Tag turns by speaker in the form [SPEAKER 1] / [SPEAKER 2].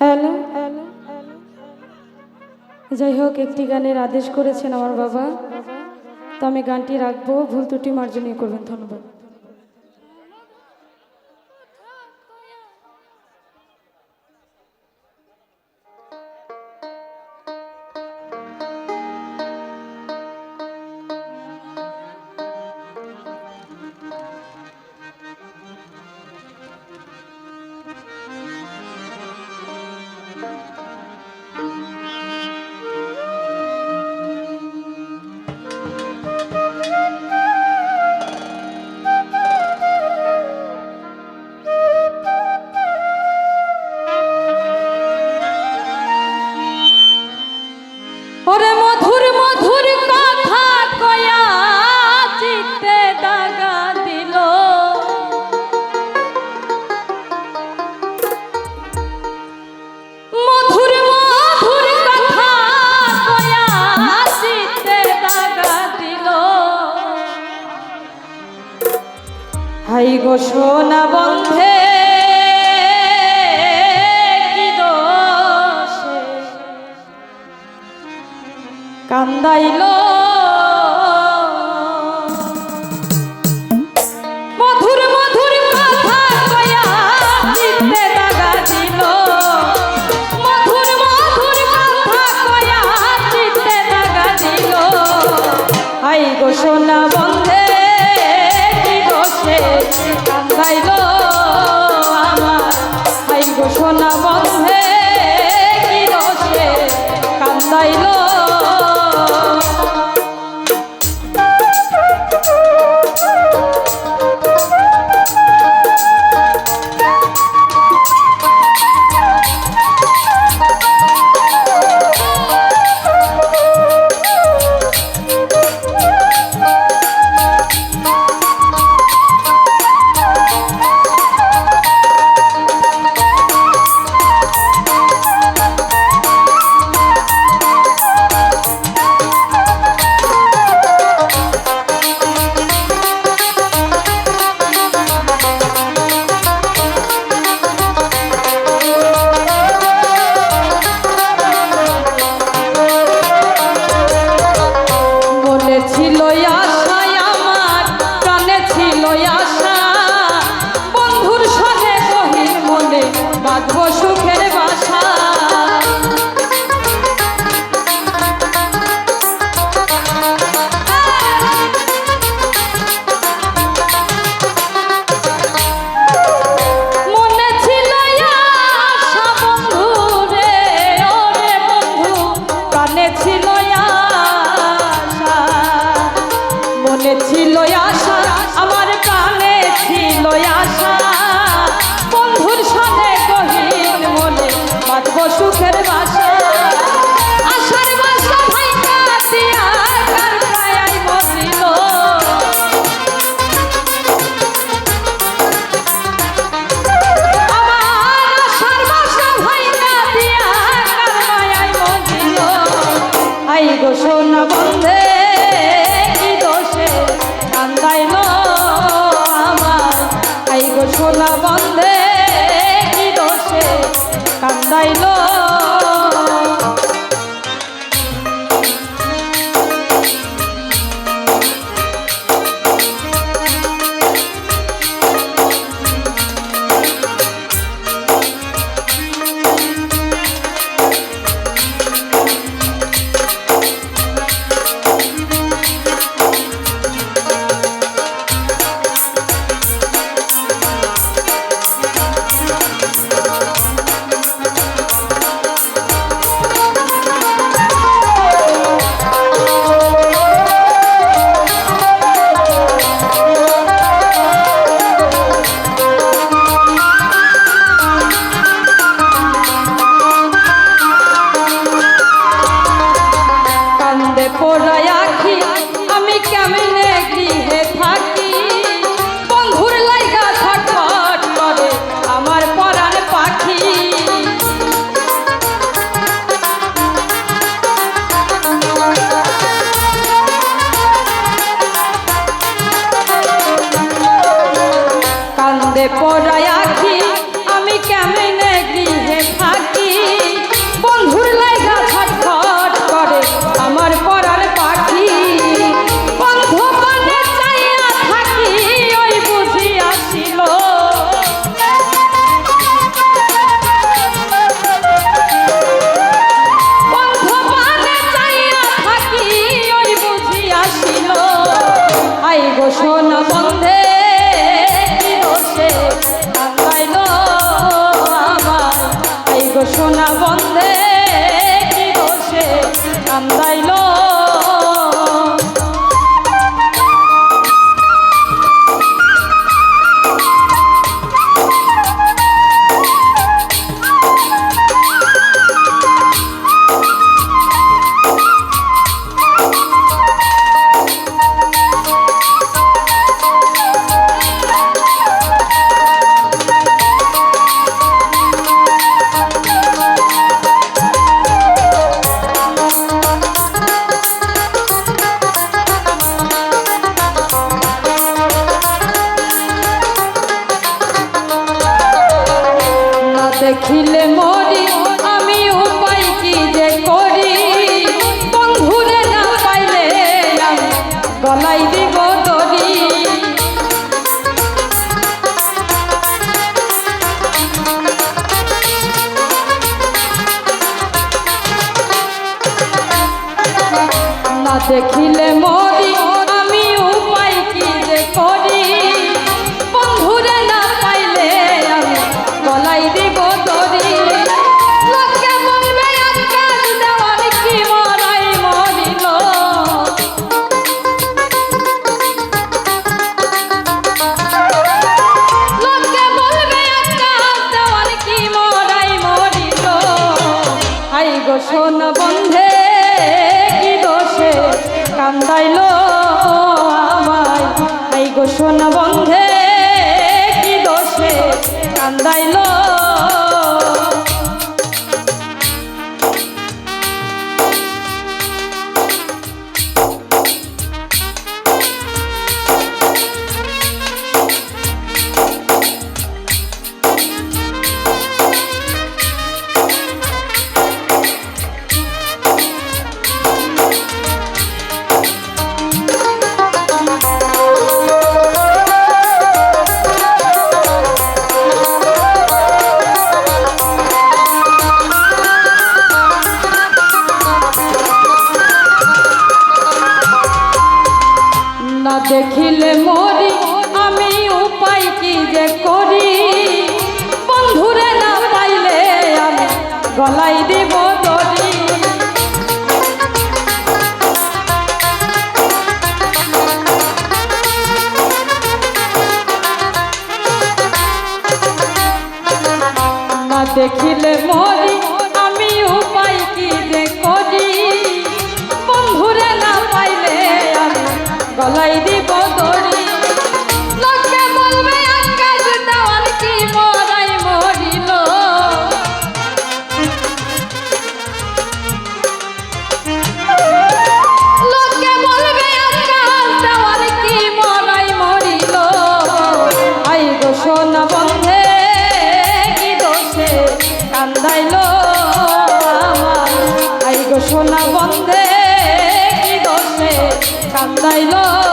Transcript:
[SPEAKER 1] Hello. যাই হোক, একটি গানের আদেশ করেছেন আমার বাবা। তো আমি গানটি রাখব, ভুল ত্রুটি মার্জনীয় করবেন, ধন্যবাদ। হাই গো সোনা বন্ধে কান্দাইলো হে Yes. অসুখ সোনা বন্ধে রোষে আমার। এই গো সোনা দেখিলে মরি কান্দাইলো। দেখিলে মরি, আমি উপায় কি যে করি? বন্ধুরে না পাইলে আমি গলাই দিব দেখিলে মরি কান্দাইলো